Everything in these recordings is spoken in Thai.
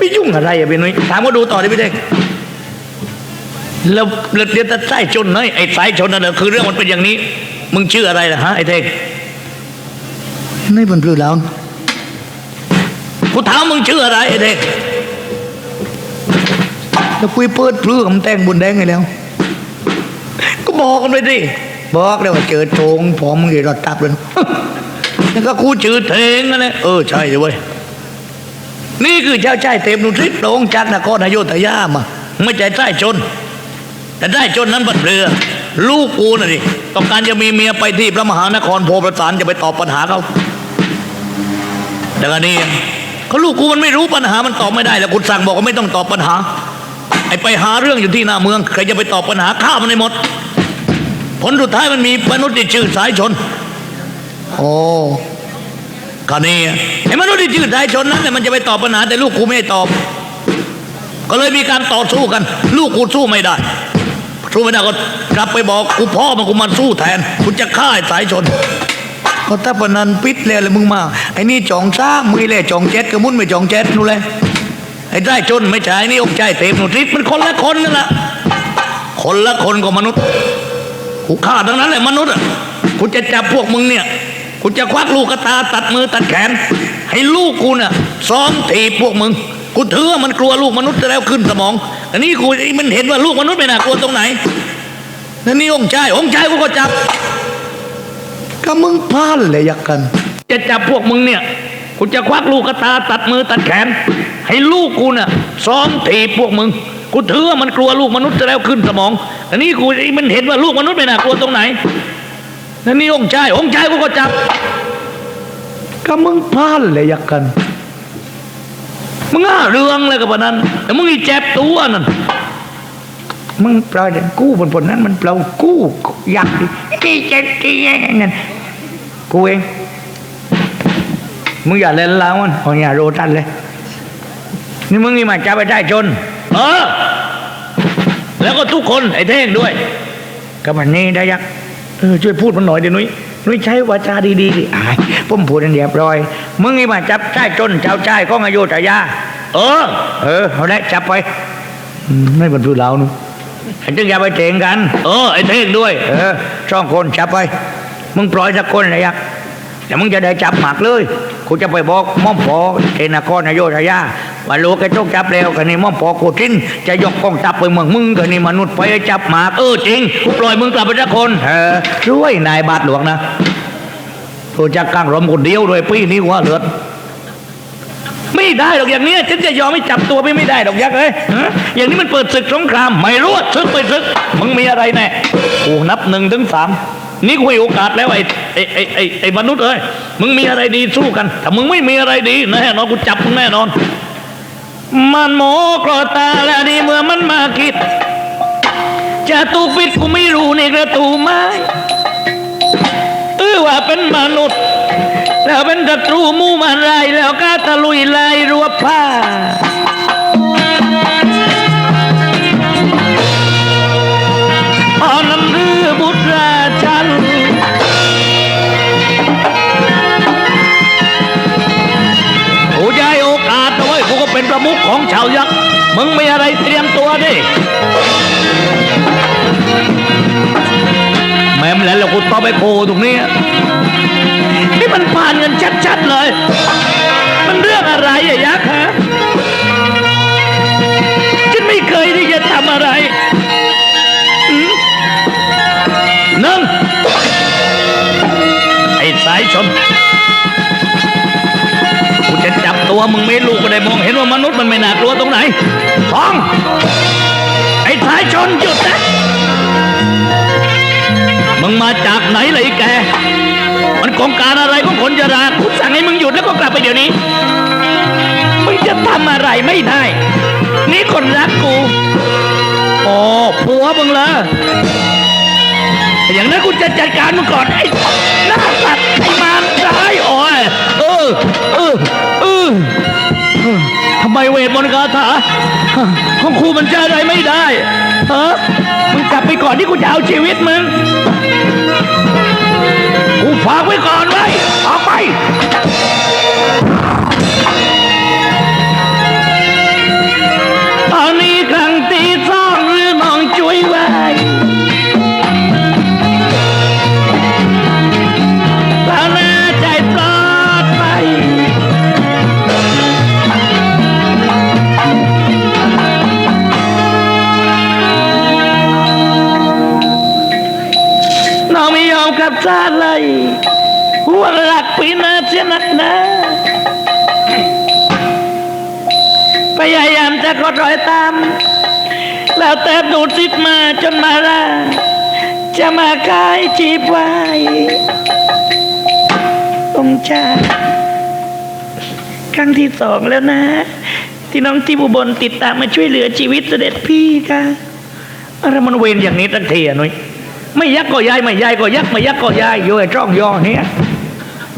ไม่ยุ่งอะไรอะพี่นุ้ยถามว่าดูต่อดิพี่เด้งแล้วแล้วเดี๋ยวจะสายชนเฮ้ยไอ้สายชนนั่นแหละคือเรื่องมันเป็นอย่างนี้ มึงชื่ออะไรล่ะฮะไอ้เด้งไม่บนปลื้แล้วกูถามมึงชื่ออะไรไอ้เด้งแล้วคุยเปิดปลื้มนแต่งบุญแดงไงแล้ว ก็บอกกันไปดิบอกแล้วว่าเจอโจงผมมึงอย่ารอดตับเลยแล้วก็กูชื่อเทงนั่นแหละเออใช่เลยเว้ย นี่คือเจ้าชายเต็มนุทริปลงจากนครอโยธยามา ไม่ใช่ใต้ชน แต่ได้ชนนั้นบัดเรือ ลูกกูน่ะดิต้องการจะมีเมียไปที่พระมหานครโพประสานจะไปตอบปัญหาเขาแต่ก็นี่เขาลูกกูมันไม่รู้ปัญหามันตอบไม่ได้แล้วคุณสั่งบอกว่าไม่ต้องตอบปัญหาไอ้ไปหาเรื่องอยู่ที่หน้าเมืองใครจะไปตอบปัญหาฆ่ามันในหมด ผลสุดท้ายมันมีมนุษย์ที่ชื่อสายชน โอ้ ก็นี่ไอ้มนุษย์ที่ชื่อสายชนนั้นเนี่ยมันจะไปตอบปัญหาแต่ลูกกูไม่ให้ตอบ ก็เลยมีการต่อสู้กัน ลูกกูสู้ไม่ได้สู้ไม่ได้ก็กลับไปบอกกูพ่อมันกูมาสู้แทนกูจะฆ่าสายชนก็ถ้าปนันปิดเลยเลยมึงมาไอ้นี่จองซ่ามือเลยจองเจ็ดก็มุนไม่จองเจ็ดนู่นเลยไอ้ได้ชนไม่ใช่ไอ้นี่อกใจเต็มหนุทิศมันคนละคนนั่นแหละคนละคนกับมนุษย์กูฆ่าทั้งนั้นแหละมนุษย์กูจะจับพวกมึงเนี่ย กูจะควักลูกกระตาตัดมือตัดแขน ให้ลูกกูน่ะซ้อมถีบพวกมึง กูถือว่ามันกลัวลูกมนุษย์แล้วขึ้นสมอง อันนี้กูมันเห็นว่าลูกมนุษย์ไม่น่ากลัวตรงไหนนั่นนี่องค์ชายองค์ชายกูก็จับก็มึงพลาดเลยยักกัน จะจับพวกมึงเนี่ยกูจะควักลูกกระตาตัดมือตัดแขน ให้ลูกกูน่ะซ้อมถีบพวกมึงกูถือว่ามันกลัวลูกมนุษย์แล้วขึ้นสมอง อันนี้กูมันเห็นว่าลูกมนุษย์ไม่น่ากลัวตรงไหน นั่นนี่องค์ชาย องค์ชายกูก็จับก็มึงพลาดเลยยักกัน มึงอ่าเรื่องเลยกับพนันแต่มึงอีเจ็บตัวนั่น มึงปล่อยเด็กกู้บนบนนั้น มันเปล่ากู้อยากดิกี่เจ็ดกี่แย่นั่นกูเอง มึงอย่าเล่นแล้วมันอาอย่าโรตันเลย นี่มึงนี่มาจับไปได้จน เออ แล้วก็ทุกคนไอ้เท่งด้วย ก็มันนี่ได้ยัก เออช่วยพูดมันหน่อยเดี๋ยวนุ้ยนุ้ยใช้วาจาดีๆดิอายผมพูดอันเดียบร้อย มึงนี่มาจับใช้จนเจ้าใช้ของอายุทยาเออ เออเอาละจับไปอืมไม่บรรทุเรานูไอ้จึงอย่าไปเถงกัน เออไอ้เท่งด้วย เออสองคนจับไป มึงปล่อยสักคนเลยยักแต่มึงจะได้จับหมากเลยกูจะไปบอกม่อมปอเทนครนายโยธยา ว่าลูกแกต้องจับแล้วกันนี่ม่อมปอกูทิ้นจะยกกองจับไปเมืองมึงกันนี่มนุษย์ไปจับหมากเออจริงกูปล่อยมึงกลับไปสักคนเออช่วยนายบาทหลวงนะกูจะกกลางรมคนเดียวด้วยปีนี้หัวเลือดไม่ได้หรอกอย่างนี้ฉันจะยอมไม่จับตัวไม่ไม่ได้หรอกยักษ์เอ้ยอย่างนี้มันเปิดศึกสงครามไม่รู้ศึกไปศึกมึงมีอะไรแน่กูนับหนึ่งถึงสามนี่กูให้โอกาสแล้วไอ้ไอ้ไอ้ไอ้ไอ้มนุษย์เอ้ยมึงมีอะไรดีสู้กัน ถ้ามึงไม่มีอะไรดีแน่นอนกูจับมึงแน่นอน มันโมกรตาและดีเมื่อมันมาคิด จะตูปิดกูไม่รู้ในกระตูไม้เออว่าเป็นมนุษย์ แล้วเป็นศัตรูมู่มันไรแล้วก็ตะลุยไล่รัวผ้าาวยักษ์มึงมีอะไรเตรียมตัวดิแม่มแล้วกูต้องไปโผล่ตรงนี้ นี่มันผ่านกันชัดๆเลย มันเรื่องอะไรอะยักษ์ฮะฉันไม่เคยที่จะทำอะไรนึ่งไอ้สายชนกูจะจับ ตัวมึงไม่ลูกก็ได้มองเห็นว่ามนุษย์มันไม่น่ากลัวตรงไหนสองไอ้สายชนหยุดนะมึงมาจากไหนเลยแก มันกองการอะไรของคนจรากูสั่งให้มึงหยุดแล้วก็กลับไปเดี๋ยวนี้ มึงจะทำอะไรไม่ได้ นี่คนรักกูอ๋อผัวมึงเหรออย่างนั้นกูจะจัดการมึงก่อนไอ้หน้าสัตว์ไอ้มา อเออเออทำไมเวทมนต์คาถาของครูมันจะอะไรไม่ได้ฮะมึงกลับไปก่อนที่กูจะเอาชีวิตมึงกูฝากไว้ก่อนไว้ออกไป แล้วแต่ดูดซิดมาจนมาละจะมาขายจีบไว้องค์ชาครั้งที่สองแล้วนะ ที่น้องที่บุบลติดตามมาช่วยเหลือชีวิตเสด็จพี่ค่ะอะไรมันเวรอย่างนี้ตั้งทีอะนุ้ยไม่ยักก็ยายไม่ยายก็ยักไม่ยักก็ยายโย่ไอ้จ้องย่อเนี่ย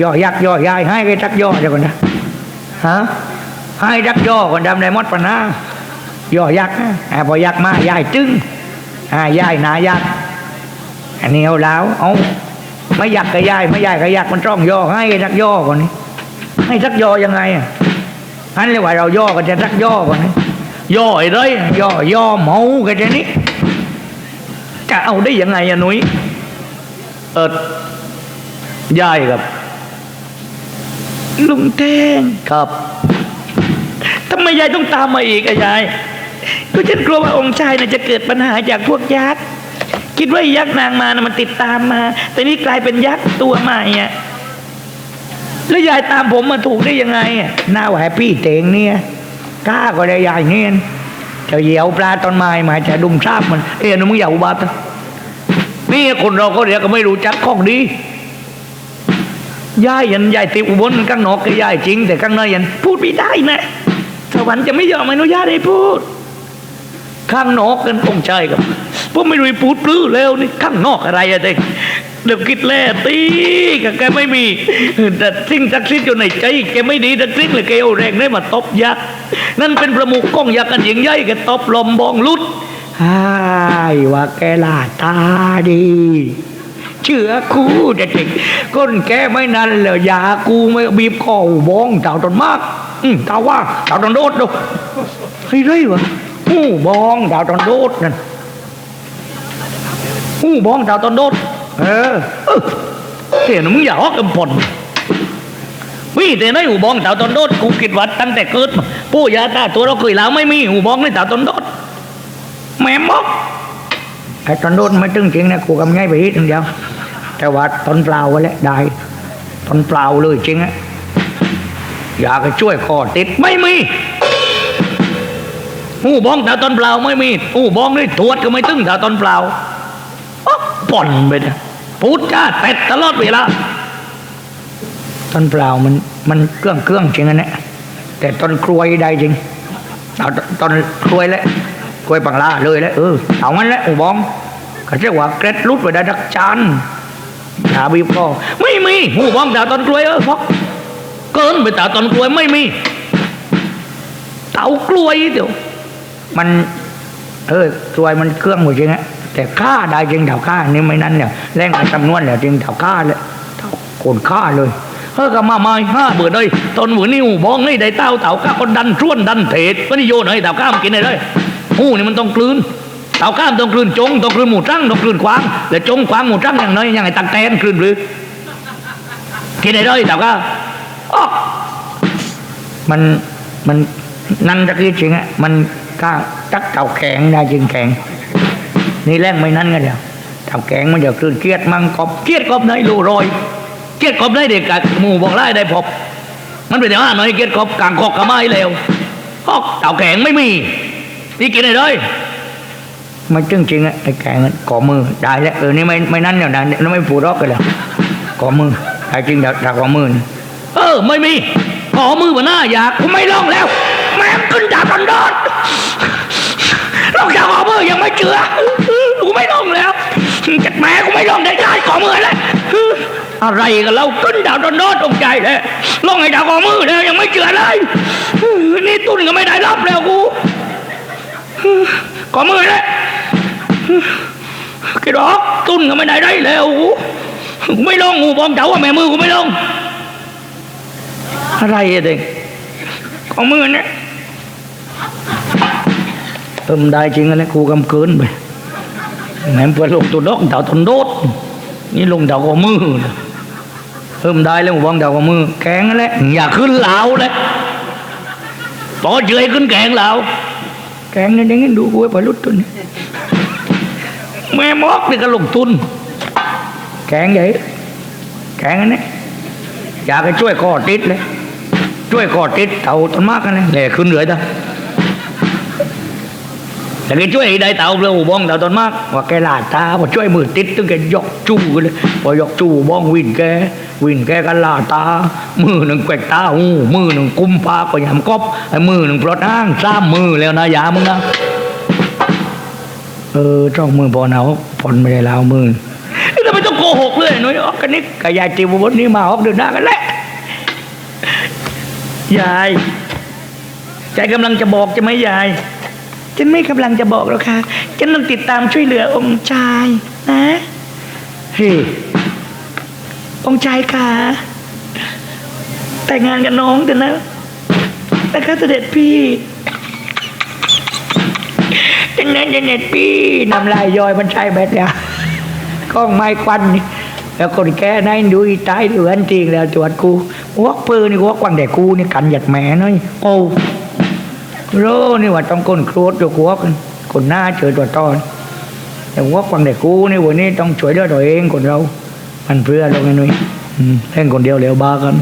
ย่อยักย่อยายให้ไอ้จักย่อเดี๋ยวก่อนนะฮะให้ยักย่อก่อนดำในมดปะนา ย่อยักษ์นะอ่าพอยักษ์มายายจึ้งอ่ายายหนายักษ์อันนี้เอาแล้วเอาไม่ยักษ์ก็ยายไม่ยายก็ยักษ์มันต้องย่อให้ยักย่อก่อนนี่ให้สักย่อยังไงอะอันเรียกว่าเราย่อกันจะสักย่อก่อนนี่ย่อไอ้เลยย่อย่อเมากันจะนี้จะเอาได้ยังไงอะหนุ้ยเออยายครับลุงแทงครับทำไมยายต้องตามมาอีกอะยาย ก็ฉันกลัวว่าองค์ชายน่ะจะเกิดปัญหาจากพวกยักษ์คิดว่ายักษ์นางมานะมันติดตามมา แต่นี่กลายเป็นยักษ์ตัวใหม่อะแล้วยายตามผมมาถูกได้ยังไงอะหน้าแหวพี่เตงเนี่ยกล้าก็ได้ยายเนี่ยจะเหยียวปลาตอนไม้หมายจะดุมทราบมัน เอ้ยหนูมึงอย่าอุบัตินะนี่คนเราก็เดี๋ยวก็ไม่รู้จักข้องดียายยันยายติอุบลข้างนอกก็ยายจริง แต่ข้างในยันพูดไม่ได้นะสวรรค์จะไม่ยอมอนุญาตให้พูด ข้างนอกกันองค์ชายกับพวกไม่รู้พูดปลื้อแล้วนี่ข้างนอกอะไรอะเด็กเดี๋ยวคิดแล่ตีกับแกไม่มีแต่สิ่งศักดิ์สิทธิ์อยู่ในใจแกไม่ดีแต่สิ่งเลยแกเอาแรงได้มาตบยักษ์นั่นเป็นประมุขก้องยักษ์กันหญิงใหญ่แกตบลมบองลุดไอ้ายว่าแกลาตาดีเชื่อกูเด็กๆก้นแกไม่นั่นเลยยากูไม่บีบคอบองเต่าตนมากอืมเต่าว่าเต่าตนโดดดูเฮ้ยไรวะ หูบองเต่าตนโดดนั่นหูบองเต่าตนโดด เออเออเห็นมึงอย่าฮอกกำปนวิแต่ในหูบองเต่าตนโดดกูคิดว่าตั้งแต่เกิดมาปู่ย่าตาตัวเราเคยแล้วไม่มีหูบองในเต่าตนโดดแม่มอกไอ้ตอนโดนไม่ตึงจริงนะกูกำไงไปทีเดียว แต่ว่าตอนเปล่าไว้แล้วได้ตอนเปล่าเลยจริงอะอยากจะช่วยคอติดไม่มี หูบ้องแต่ตอนเปล่าไม่มีหูบ้องนี่ตรวจก็ไม่ตึงแต่ตอนเปล่าอ๊อป่อนไปเนะพูดจ้าเต็ดตลอดเวลาตอนเปล่ามันมันเครื่องเครื่องจริงอันเนี้ยแต่ตอนกลวยได้จริงเอาตอนกลวยแล้วกลวยปังลาเลยแล้วเออเอางั้นแหละหูบ้องก็เรียกว่าเกร็ดรุดไปได้ดักจันตาบีบคอไม่มีหูบ้องตาตอนกล้วยเออพอกเกินไปตาตอนกล้วยไม่มีเต่ากล้วยเดี๋ยว มันเออกล้วยมันเครื่องหมดจริงฮะแต่ฆ่าได้จริงเต่าฆ่านี่ไม่นั้นเนี่ยแรงกับจำนวนเนี่ยจริงเต่าฆ่าเลยเต่าโกนฆ่าเลยเฮ้ยก็มาไม่ห้าเบื่อเลยตอนหมือนี่หูบ้องนี่ได้เต้าเต่าก้าก็ดันช่วนดันเทศไม่ได้โยนให้เต่าก้ามนกินได้เลยหูนี่มันต้องกลืนเต่าข้ามต้องคลื่นจงต้องคลื่นหมูตั้งต้องคลื่นควางแล้วจงควางหมูตั้งอย่างน้อยอย่างไงตังแตนคลื่นหรือที่ไหนได้เต่าก็อ๊อมันมันนั่นตะกี้จริงอะมัน ก็ตักเต่าแข็งได้จริงแข็ง นี่แรงไม่นั่นกันเดียวเต่าแข็งมันจะคลื่นเกียดมังกบเกียดกบในรูรอยเกียดกบได้เด็กกับหมูบอกไล่ได้พบ มันเป็นอย่างนั้นหน่อยเกียดกบกลางคอกกระไม้เร็วอ๊อกเต่าแข็งไม่มีนี่กินได้เลยไม่จริงจริงอะไอ้แกงก่อมือได้แล้วเออนี่ไม่ไม่นั่นเนี่ยนะนี่ไม่ปูรอกกันแล้วก่อมือได้จริงจากจากก่อมือเออไม่มีก่อมือมาหน้าอยากกูไม่ลองแล้ว แม่งขึ้นจากกันดอน ยังไม่เชื่อกูไม่ลองแล้วจากแม่กูไม่ลองได้ได้ก่อมือแล้วอะไรกันเราขึ้นดาวโดอนดอนตกใจเลยลงให้ดาวก่อมือแล้วยังไม่เชื่อเลยนี่ตุ้นก็ไม่ได้รับแล้วกู có mười đấy cái đó tuân cái mày này đấy lều cũng mấy lon ngủ bom cháu à mẹ mưa của mấy lon อะไรอะเด็กของมือเนี่ย เติมได้จริงอะไรครูกำเกินไปแหมเพื่อลงตัวดอกดาวตนโดด นี่ลงดาวของมือเติมได้แล้วหมู่บ้องดาวของมือ แข็งแล้วอย่าขึ้นเหลาเลยต่อเฉยขึ้นแข็งเหลาแกงนี่ยังดูกูไปลุดตุนแม่มอกนี่ก็ลงทุนแกงใหญ่แกงอันนี้อยากให้ช่วยคอติดเลยช่วยคอติดเต่าต้นมากกันเลยแหล่ขึ้นเหลือยตา แต่แกช่วยได้เต่าเร็วบ้องเต่าต้นมากว่าแกหลาดตาพอช่วยมือติดตึงแกยกจู้เลยพอยกจู้บ้องวินแกวินแกกันลาดตา มือหนึ่งแกวกตาหูมือหนึ่งกุมปากก็ยำกบไอ้มือหนึ่งปลดอ้างสามมือแล้วนะยามึงนะเออจ้องมือพอหนาวผ่อนไม่ได้ล้วมือแล้วไม่ต้องโกหกเลยหนุ่ยออกกันนี่กับยายตีบนนี้มาออกเดินหน้ากันแหละยายใจกำลังจะบอกใช่ไหมยาย ฉันไม่กำลังจะบอกหรอกค่ะ ฉันต้องติดตามช่วยเหลือองค์ชายนะเฮ้ยองค์ชายค่ะ แต่งงานกับน้องเถอะนะนะคะเสด็จพี่จังนั้นจังเน็ตพี่นำลายย่อยมันใช่แบบเนี้ยก้องไม้ควันนี่แล้วคนแก่นั่นดูอีตายดูอันจริงแล้วตรวจกูวอกปืนนี่วอกวังแต่กูนี่กันหยัดแหม่น้อยโอ้ โรนี่ว่าต้องคนโครดอยู่วอกคนหน้าเจอตัวตอน แต่วอกวังแต่กูนี่วันนี้ต้องช่วยเหลือตัวเองคนเรา มันเพื่อเราไงนุ้ยอืมเล่นคนเดียวเหลวบากัน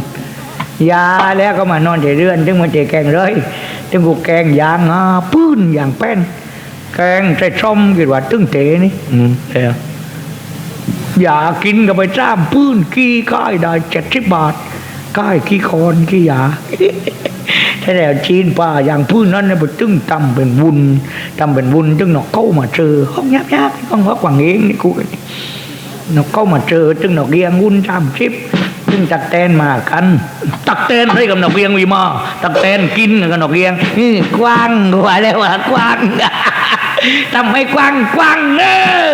ยาแล้วก็มานอนเฉยเรือนถึงมันเจแกงเลยถึงกูแกงยางงาปื้นอย่างแป้น แกงใส่ช่อมกินว่าตึ้งเตนี่อืมเอออย่ากินก็ไปจ้ามปื้นขี้ก้ายได้เจ็ดสิบบาทก้ายขี้คอนขี้ยาถ้า แล้วจีนป่าอย่างพื้นนั้นเนี่ยไปตึ้งตำเป็นวุนตำเป็นวุนตึ้งนกเข้ามาเจอห้องยับยับห้องวักวังเองนี่กูนี่นกเข้ามาเจอตึ้งนกเกียงวุนตามชิปตึ้งตักแตนมากัน ตักแตนให้กับนกเกียงวีมาตักแตนกินกับนกเกียงนี่กว้างว่าแล้วว่ากว้างทำให้กว้างกว้างเนอะ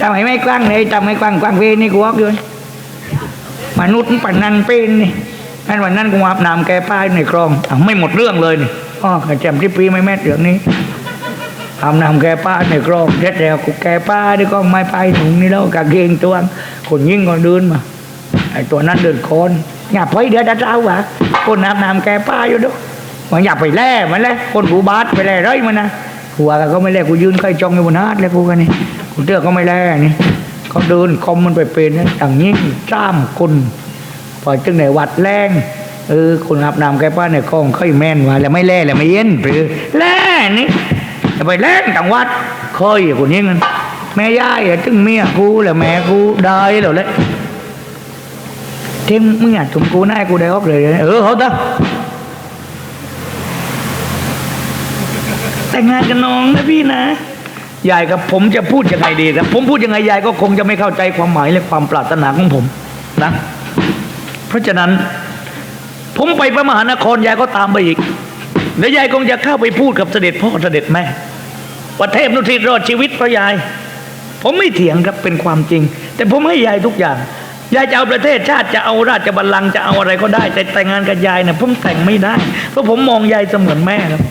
ทำให้ไม่กว้างเลยทำให้กว้างกว้างเวนี่กูบอกอยู่ มนุษย์ปันนันเป็นนี่นั่นวันนั้นกูอาบน้ำแกป้ายในคลองอไม่หมดเรื่องเลยนี่อ๋อกระจำที่ปีไม่แม่เรื่องนี้อาบน้ำแกป้าในคลองเสร็จแล้วกูแกป้าดีก็ไม่ไปถุงนี่แล้วกางเกงตัวงคนยิ่งก็เดินมาไอ้ตัวนั้นเดินคนอย่าไปเดี๋ยวจะเจ้าวะคนอาบน้ำแกป้าอยู่ด้วยมันอย่าไปแล่มันแล่คนผูบาสไปแล่ไรมันนะหัวก็ไม่แล่กูยืนใครจ้องอยู่บนฮาดแล้วกูกันนี่กูเตือก็ไม่แล่นี่ เขาเดินคอมมันไปเป็นนะอย่างนี้จ้ามคนพอจึงในวัดแรงเออคนอาบน้ำแกป้าในคลองค่อยแม่นว่าแล้วไม่แล่แล้วไม่เย็นหรือแล่นี่ไปแล่ต่างวัดเคยคนนี้กันแม่ย่ายอะจึงเมียกูแล้วแม่กูได้แล้วเลยเทมมึงอยากถุมกูน้ากูได้ออกเลยเออเขาตะแต่งงานกับน้องนะพี่นะ ยายกับผมจะพูดยังไงดีครับ ผมพูดยังไงยายก็คงจะไม่เข้าใจความหมายและความปรารถนาของผมนะ เพราะฉะนั้น ผมไปพระมหานครยายก็ตามไปอีก แล้วยายคงจะเข้าไปพูดกับเสด็จพ่อเสด็จแม่ว่าเทพนุทิตรอดชีวิตเพราะยาย ผมไม่เถียงครับเป็นความจริง แต่ผมให้ยายทุกอย่างยายจะเอาประเทศชาติจะเอาราชบัลลังก์จะเอาอะไรก็ได้ แต่แต่งงานกับยายเนี่ยผมแต่งไม่ได้ เพราะผมมองยายเสมือนแม่ครับ